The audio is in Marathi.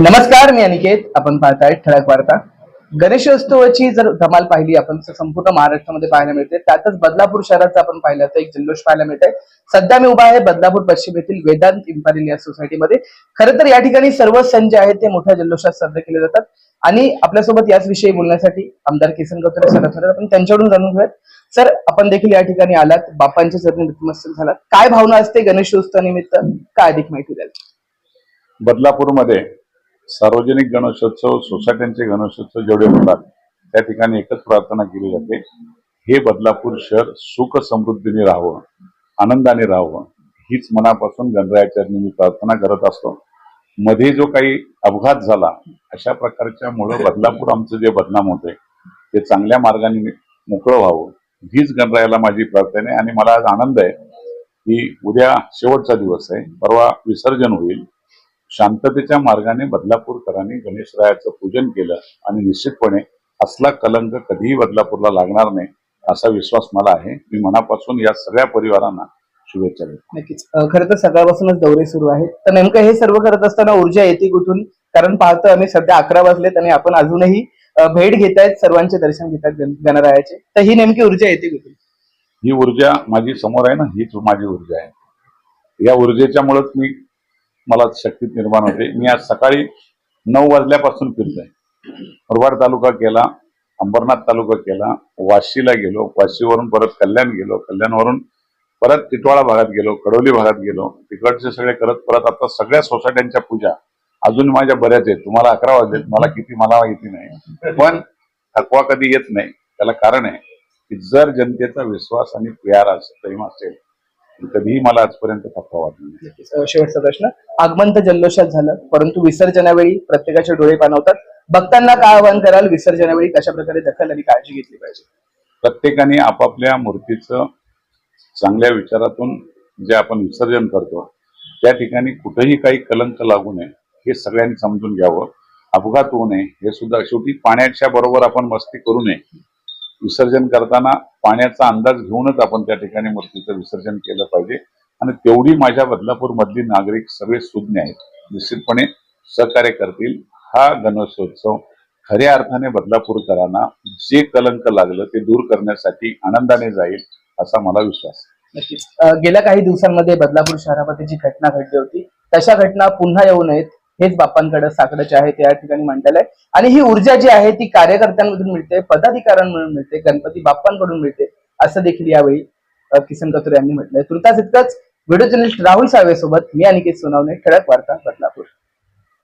नमस्कार मी अनिकेत. आपण पाहताय ठळक वार्ता. गणेशोत्सवाची जर धमाल पाहिली आपण संपूर्ण महाराष्ट्रामध्ये पाहायला मिळते त्यातच बदलापूर शहराचं आपण पाहिलं तर एक जल्लोष पाहायला मिळत आहे सध्या मी उभा आहे बदलापूर पश्चिम येथील वेदांत इम्पारियल या सोसायटीमध्ये. खरं तर या ठिकाणी सर्व सण जे आहेत ते मोठ्या जल्लोषात साजरे केले जातात. आणि आपल्यासोबत याच विषयी बोलण्यासाठी आमदार किसन गौतरे सर आपण त्यांच्याकडून जाणून घेऊयात. सर आपण देखील या ठिकाणी आलात. बापांच्या चरणी नतमस्तक झालात. काय भावना असते गणेशोत्सवानिमित्त काय अधिक माहिती द्याल? बदलापूरमध्ये सार्वजनिक गणेशोत्सव सोसायट्यांचे गणेशोत्सव जेवढे होतात त्या ठिकाणी एकच प्रार्थना केली जाते. हे बदलापूर शहर सुख समृद्धीने राहावं आनंदाने राहावं हीच मनापासून गणरायाच्या मी प्रार्थना करत असतो. मध्ये जो काही अपघात झाला अशा प्रकारच्या मुळे बदलापूर आमचं जे बदनाम होते ते चांगल्या मार्गाने मोकळं व्हावं हीच गणरायाला माझी प्रार्थना आहे. आणि मला आज आनंद आहे की उद्या शेवटचा दिवस आहे. परवा विसर्जन होईल. शांततेच्या मार्गाने बदलापूरकरांनी गणेशरायाचं पूजन केलं आणि निश्चितपणे असला कलंक कधीही बदलापूरला लागणार नाही असा विश्वास मला आहे. मी मनापासून या सगळ्या परिवारांना शुभेच्छा देतो. नक्कीच. खरं तर सकाळपासूनच दौरे सुरू आहेत. तर नेमकं हे सर्व करत असताना ऊर्जा येते कुठून? कारण पाहतो आम्ही सध्या अकरा वाजलेत आणि आपण अजूनही भेट घेतायत सर्वांचे दर्शन घेतात गण- गणरायाचे. तर ही नेमकी ऊर्जा येते कुठून? ही ऊर्जा माझी समोर आहे ना हीच माझी ऊर्जा आहे. या ऊर्जेच्यामुळेच मी मला शक्ती निर्माण होते. मी आज सकाळी नऊ वाजल्यापासून फिरतोय. मुरबाड तालुका केला अंबरनाथ तालुका केला वाशीला गेलो वाशीवरून परत कल्याण गेलो कल्याणवरून परत टिटवाळा भागात गेलो कडोली भागात गेलो. तिकडचे सगळे करत परत आता सगळ्या सोसायट्यांच्या पूजा. अजून माझ्या बऱ्याच आहेत. तुम्हाला अकरा वाजलेत मला किती मला माहिती नाही. पण थकवा कधी येत नाही. त्याला कारण आहे की जर जनतेचा विश्वास आणि प्यार असेल प्रेम असेल कधीही मला आजपर्यंत थकवा वाटला नाही. शेवटचा प्रश्न आगमन तर जल्लोषात झालं परंतु विसर्जनावेळी प्रत्येकाचे डोळे पाणवतात भक्तांना काय आवाहन कराल? विसर्जनावेळी कशा प्रकारे दखल आणि काळजी घेतली पाहिजे? प्रत्येकाने आपापल्या मूर्तीचं चांगल्या विचारातून जे आपण विसर्जन करतो त्या ठिकाणी कुठेही काही कलंक लागू नये हे सगळ्यांनी समजून घ्यावं. अपघात होऊ नये हे सुद्धा शेवटी पाण्याच्या बरोबर आपण मस्ती करू नये. विसर्जन करताना पाण्याचा अंदाज घेऊनच आपण त्या ठिकाणी मूर्तीचं विसर्जन केलं पाहिजे. आणि तेवढी माझ्या बदलापूरमधली नागरिक सगळे सुज्ञ आहेत. निश्चितपणे सहकार्य करतील. हा गणेशोत्सव खऱ्या अर्थाने बदलापूरकरांना जे कलंक लागलं ते दूर करण्यासाठी आनंदाने जाईल असा मला विश्वास नक्कीच. गेल्या काही दिवसांमध्ये बदलापूर शहरामध्ये जी घटना घडली होती तशा घटना पुन्हा येऊ नयेत. हेच बाप्पांकडे साकडचे आहे ते या ठिकाणी म्हणलेलं आहे. आणि ही ऊर्जा जी आहे ती कार्यकर्त्यांमधून मिळते पदाधिकाऱ्यांमधून मिळते गणपती बाप्पांकडून मिळते असं देखील यावेळी किसन कथोरे यांनी म्हटलंय. तुर्तास इतकंच व्हिडिओ जर्नलिस्ट राहुल सावे सोबत मी अनिकेत सोनावणे ठळक वार्ता बदलापूर